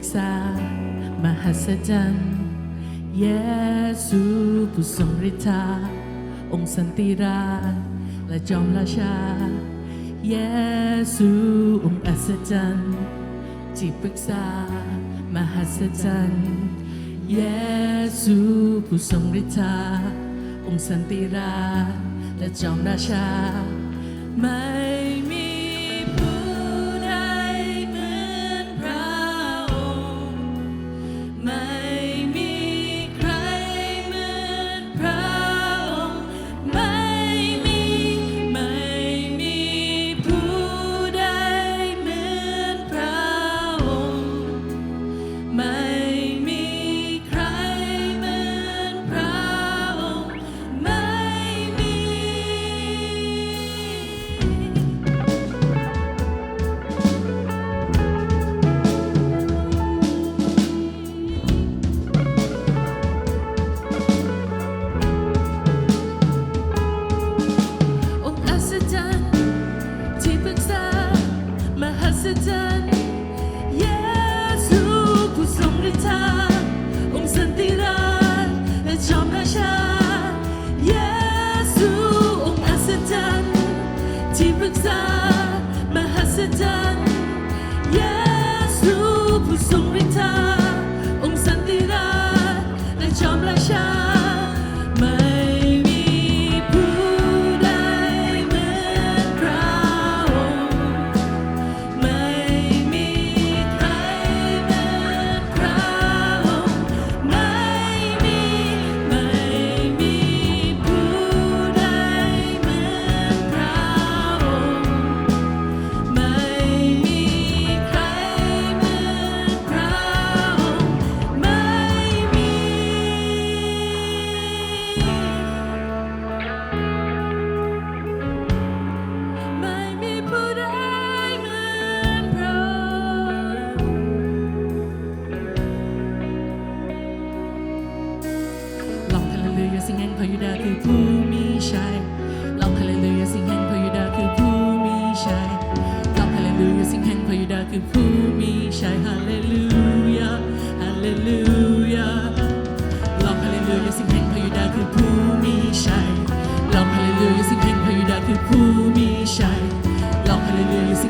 กษามหัศจรรย์เยซูผู้ทรงฤทธา องค์สันติราชและจอมราชา เยซูองค์อัศจรรย์จิตปรึกษามหัศจรรย์เยซูผู้ทรงฤทธา องค์สันติราชและจอมราชาไม คือผู้มีชัยฮาเลลูยาฮาเลลูยาลองฮาเลลูยาสิ่งแห่งพระยุดาคือผู้มีชัยลองฮาเลลูยาสิ่งแห่งพระยุดาคือผู้มีชัยลองฮาเลลูยาสิ่ง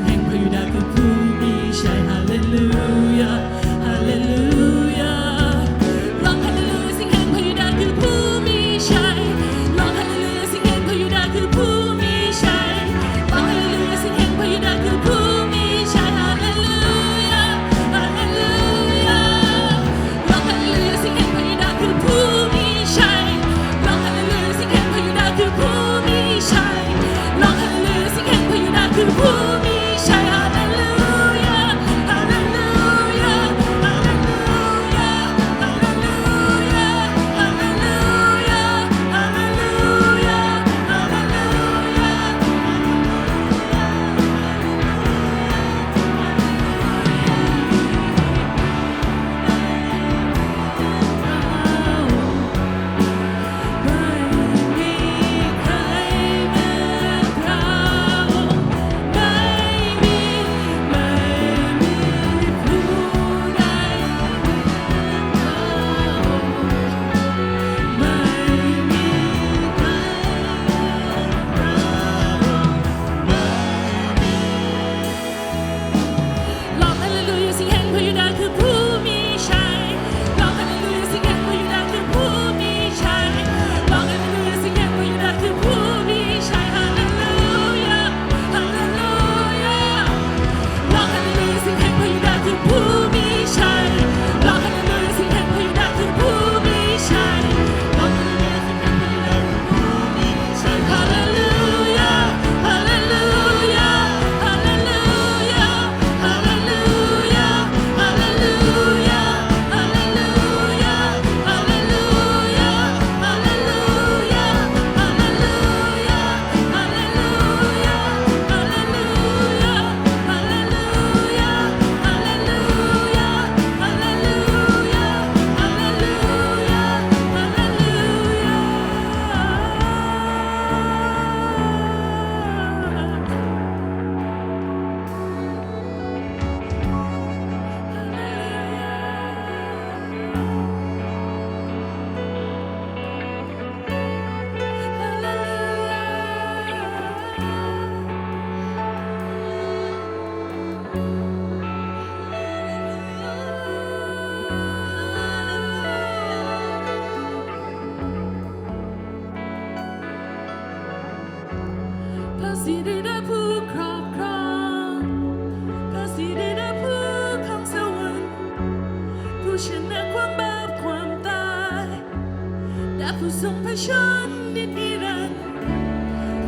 ผู้ทรงพระชนนินิรันดร์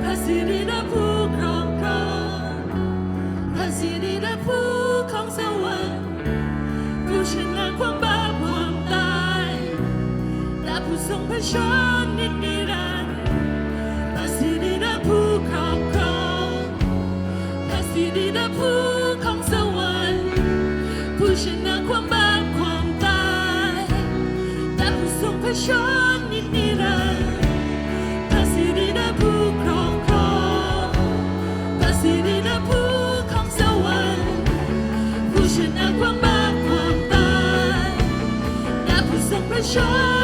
พระสิริและผู้ครองครองพระสิริและผู้ของสวรรค์ผู้ชนะความบาปความตายและผู้ทรงพระชนนินิรันดร์พระสิริและผู้ครองครองพระสิริและผู้ของสวรรค์ผู้ชนะความบาปความตายแต่ผู้ทรงพระชน 说